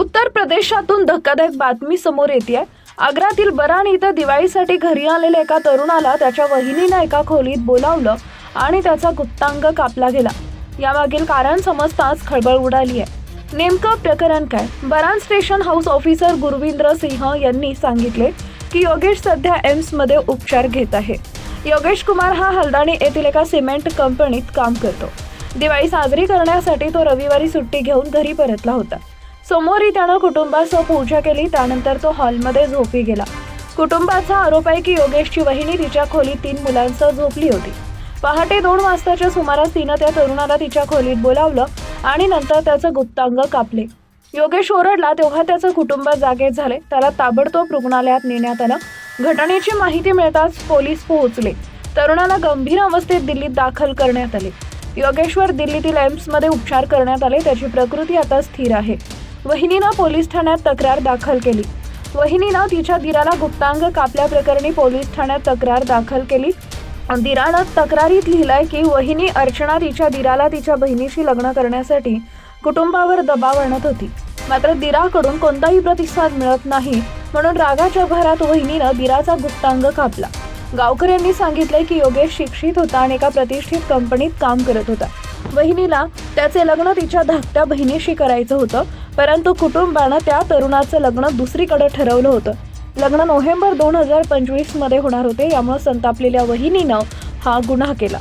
उत्तर प्रदेशातून धक्कादायक बातमी समोर येते आग्र्यातील बराण इथं दिवाळीसाठी घरी आलेल्या एका तरुणाला त्याच्या वहिनीनं एका खोलीत बोलावलं आणि त्याचा गुप्तांग कापला गेला. यामागील कारण समजताच खळबळ उडाली आहे. नेमकं प्रकरण काय? Baran station house officer Gurvinder Singh यांनी सांगितले की योगेश सध्या एम्समध्ये उपचार घेत आहे. योगेश कुमार हा हलदाणी येथील एका सिमेंट कंपनीत काम करतो. दिवाळी साजरी करण्यासाठी तो रविवारी सुट्टी घेऊन घरी परतला होता. सोमवारी त्यानं कुटुंबासह पूजा केली त्यानंतर तो हॉलमध्ये झोपी गेला. कुटुंबाचा आरोप आहे की योगेशची वहिनी तिच्या खोलीत तीन मुलांसह झोपली होती. पहाटे दोन वाजताच्या सुमारास तिनं त्या तरुणाला तिच्या खोलीत बोलावलं आणि नंतर त्याचं गुप्तांग कापले. योगेश ओरडला तेव्हा त्याचं कुटुंब जागे झाले. त्याला ताबडतोब रुग्णालयात नेण्यात आलं. घटनेची माहिती मिळताच पोलीस पोहोचले. तरुणाला गंभीर अवस्थेत दिल्लीत दाखल करण्यात आले. योगेश्वर दिल्लीतील एम्समध्ये उपचार करण्यात आले. त्याची प्रकृती आता स्थिर आहे. वहिनीनं पोलीस ठाण्यात तक्रार दाखल केली. वहिनीनं तिच्या दिराला गुप्तांग कापल्याप्रकरणी पोलीस ठाण्यात तक्रार दाखल केली. दिरानं तक्रारीत लिहिलंय की वहिनी अर्चना तिच्या दिराला तिच्या बहिणीशी लग्न करण्यासाठी कुटुंबावर दबाव आणत होती. मात्र दिराकडून कोणताही प्रतिसाद मिळत नाही म्हणून रागाच्या भरात वहिनीनं दिराचा गुप्तांग कापला. गावकऱ्यांनी सांगितले की योगेश शिक्षित होता आणि एका प्रतिष्ठित कंपनीत काम करत होता. वहिनीला त्याचे लग्न तिच्या धाकट्या बहिणीशी करायचं होतं परंतु कुटुंबानं त्या तरुणाचं लग्न दुसरीकडे ठरवलं होतं. लग्न नोव्हेंबर दोन हजार पंचवीसमध्ये होणार होते यामुळे संतापलेल्या वहिनीनं हा गुन्हा केला.